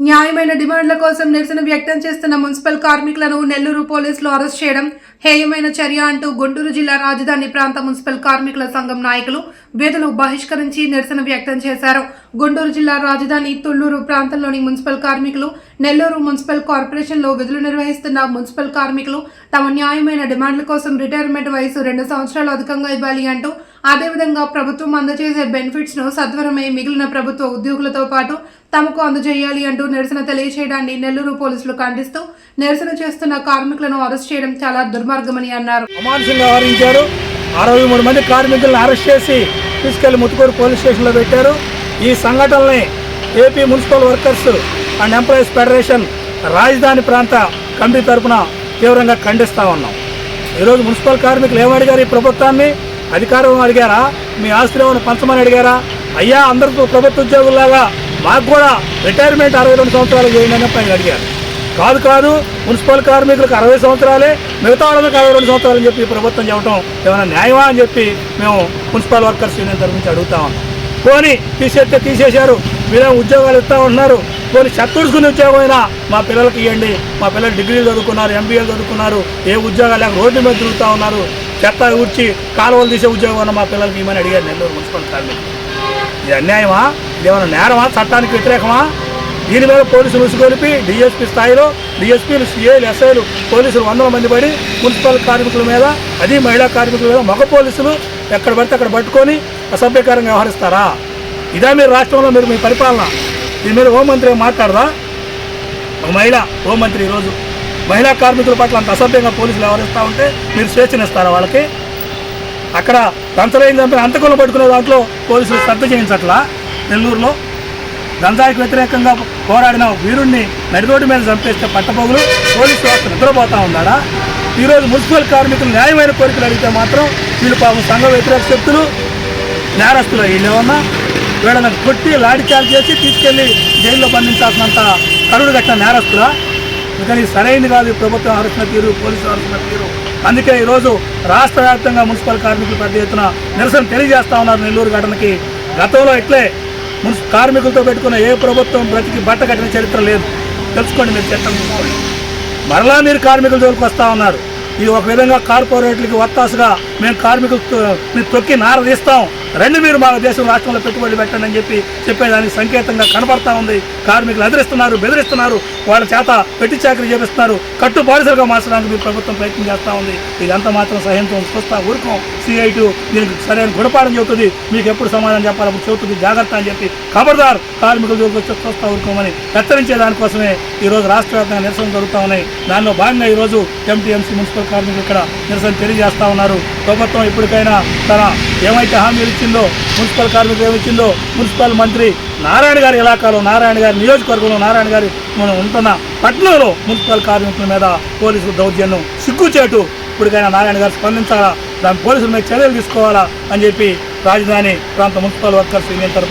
న్యాయమైన డిమాండ్ల కోసం నిరసన వ్యక్తం చేస్తున్న మున్సిపల్ కార్మికులను నెల్లూరు పోలీసులు అరెస్ట్ చేయడం హేయమైన చర్య అంటూ గుంటూరు జిల్లా రాజధాని ప్రాంత మున్సిపల్ కార్మికుల సంఘం నాయకులు విధులు బహిష్కరించి నిరసన వ్యక్తం చేశారు. గుంటూరు జిల్లా రాజధాని తుళ్ళూరు ప్రాంతంలోని మున్సిపల్ కార్మికులు నెల్లూరు మున్సిపల్ కార్పొరేషన్లో విధులు నిర్వహిస్తున్న మున్సిపల్ కార్మికులు తమ న్యాయమైన డిమాండ్ల కోసం రిటైర్మెంట్ వయసు రెండు సంవత్సరాలు అధికంగా ఇవ్వాలి అంటూ అదేవిధంగా ప్రభుత్వం అందజేసే బెనిఫిట్స్ను సత్వరమే మిగిలిన ప్రభుత్వ ఉద్యోగులతో పాటు తమకు అందజేయాలి అంటూ నిరసన తెలియజేయడాన్ని నెల్లూరు పోలీసులు ఖండిస్తూ నిరసన చేస్తున్న కార్మికులను అరెస్ట్ చేయడం చాలా దుర్మార్గమని అన్నారు. అమానుషంగా వ్యవహరించారు. అరవై మూడు మంది కార్మికులను అరెస్ట్ చేసి తీసుకెళ్ళి ముత్తుకూరు పోలీస్ స్టేషన్లో పెట్టారు. ఈ సంఘటనల్ని AP municipal workers and employees federation రాజధాని ప్రాంత కమిటీ తరపున తీవ్రంగా ఖండిస్తా ఉన్నాం. ఈరోజు మున్సిపల్ కార్మికులు ఏమడిగారు ఈ ప్రభుత్వాన్ని? అధికారం అడిగారా? మీ ఆస్తులు ఏమైనా పంచమని అడిగారా? అయ్యా అందరితో ప్రభుత్వ ఉద్యోగుల్లాగా మాకు కూడా రిటైర్మెంట్ అరవై రెండు సంవత్సరాలు చేయండి అని అడిగారు. కాదు కాదు మున్సిపల్ కార్మికులకు అరవై సంవత్సరాలే మిగతా వాళ్ళకి అరవై రెండు సంవత్సరాలు అని చెప్పి ప్రభుత్వం చెప్పడం ఏమైనా న్యాయమా అని చెప్పి మేము మున్సిపల్ వర్కర్స్ యూనియన్ తరఫు నుంచి అడుగుతా పోనీ తీసేస్తే తీసేశారు మీరేం ఉద్యోగాలు ఇస్తా ఉన్నారు పోనీ చతుర్చుకునే ఉద్యోగమైనా మా పిల్లలకి ఇవ్వండి. మా పిల్లలు డిగ్రీలు చదువుకున్నారు ఎంబీఏలు చదువుకున్నారు ఏ ఉద్యోగాలు లేక రోడ్డు మీద తిరుగుతూ ఉన్నారు. చెత్త ఊడ్చి కాలువలు తీసే ఉద్యోగం ఉన్న మా పిల్లలకి ఇవ్వమని అడిగారు నెల్లూరు మున్సిపల్ కార్మికులు. ఇది అన్యాయమా? ఇదేమన్నా నేరమా? చట్టానికి వ్యతిరేకమా? దీని మీద పోలీసులు ఉసుగొలిపి డిఎస్పీ స్థాయిలో డిఎస్పీలు సిఏలు ఎస్ఐలు పోలీసులు వందల మంది పడి మున్సిపల్ కార్మికుల మీద అది మహిళా కార్మికుల మీద మగ పోలీసులు ఎక్కడ పడితే అక్కడ పట్టుకొని అసభ్యకరంగా వ్యవహరిస్తారా? ఇదా మీరు రాష్ట్రంలో మీరు మీ పరిపాలన. దీని మీద హోంమంత్రి మాట్లాడదా ఒక మహిళ హోంమంత్రి ఈరోజు. మహిళా కార్మికుల పట్ల అంత అసభ్యంగా పోలీసులు వ్యవహరిస్తూ ఉంటే మీరు స్వేచ్ఛనిస్తారా వాళ్ళకి? అక్కడ దంతలేని చంపిన అంతకులు పట్టుకునే దాంట్లో పోలీసులు శ్రద్ధ చేయించట్లా? నెల్లూరులో గంజాయికి వ్యతిరేకంగా పోరాడిన వీరుణ్ణి నడిరోడ్డు మీద చంపేస్తే పట్టపోగులు పోలీసు వ్యవస్థ నిద్రపోతా ఉన్నాడా ఈరోజు మున్సిపల్ కార్మికులు న్యాయమైన కోరికలు అడిగితే మాత్రం వీళ్ళు పాపం సంఘ వ్యతిరేక శక్తులు నేరస్తులు వీళ్ళు వీళ్ళని కొట్టి లాఠీచార్జ్ చేసి తీసుకెళ్ళి జైల్లో బంధించాల్సినంత కరుడు కట్టిన నేరస్తులా కానీ సరైనది కాదు ప్రభుత్వం ఆలోచన తీరు పోలీసులు ఆలోచన తీరు. అందుకే ఈరోజు రాష్ట్ర వ్యాప్తంగా మున్సిపల్ కార్మికులు పెద్ద ఎత్తున నిరసన తెలియజేస్తా ఉన్నారు నెల్లూరు ఘటనకి. గతంలో ఇట్లే మున్సి కార్మికులతో పెట్టుకున్న ఏ ప్రభుత్వం బ్రతికి బట్ట కట్టిన చరిత్ర లేదు. తెలుసుకోండి మీరు చట్టం మరలా మీరు కార్మికుల జోలికి వస్తూ ఉన్నారు. ఇది ఒక విధంగా కార్పొరేట్లకి వత్తాసుగా మేము కార్మికులు మీరు తొక్కి నార తీస్తాం రెండు మీరు మా దేశం రాష్ట్రంలో పెట్టుబడి పెట్టండి అని చెప్పి చెప్పేదానికి సంకేతంగా కనపడతా ఉంది. కార్మికులు అదిరిస్తున్నారు బెదిరిస్తున్నారు. వాళ్ళ చేత పెట్టి చాకరీ చేపిస్తున్నారు. కట్టు బానిసలుగా మార్చడానికి మీరు ప్రభుత్వం ప్రయత్నం చేస్తూ ఉంది. ఇదంతా మాత్రం సహాయంతో చూస్తా ఊరుకోం. సిఐటు దీనికి సరైన గుణపాఠం చెబుతుంది. మీకు ఎప్పుడు సమాధానం చెప్పాలి అప్పుడు చెబుతుంది. జాగ్రత్త అని చెప్పి ఖబర్దార్ కార్మికుల జోలికి వచ్చి చూస్తా ఊరుకోమని హెచ్చరించే దానికోసమే ఈరోజు రాష్ట్ర వ్యాప్తంగా నిరసన జరుగుతూ ఉన్నాయి. దానిలో భాగంగా ఈరోజు ఎంటీఎంసీ మున్సిపల్ కార్మికులు ఇక్కడ నిరసన తెలియజేస్తా ఉన్నారు. ప్రభుత్వం ఇప్పటికైనా తన ఏమైతే హామీలు ఇచ్చిందో మున్సిపల్ కార్మికులు ఏమిచ్చిందో మున్సిపల్ మంత్రి నారాయణ గారి ఇలాకాలో నారాయణ గారి నియోజకవర్గంలో నారాయణ గారి మనం ఉంటున్న పట్టణంలో మున్సిపల్ కార్మికుల మీద పోలీసులు దౌర్జన్యం సిగ్గుచేటు. ఇప్పటికైనా నారాయణ గారు స్పందించాలా? దాని పోలీసుల మీద చర్యలు తీసుకోవాలా అని చెప్పి రాజధాని ప్రాంత మున్సిపల్ వర్కర్స్ యూనియన్ తరఫున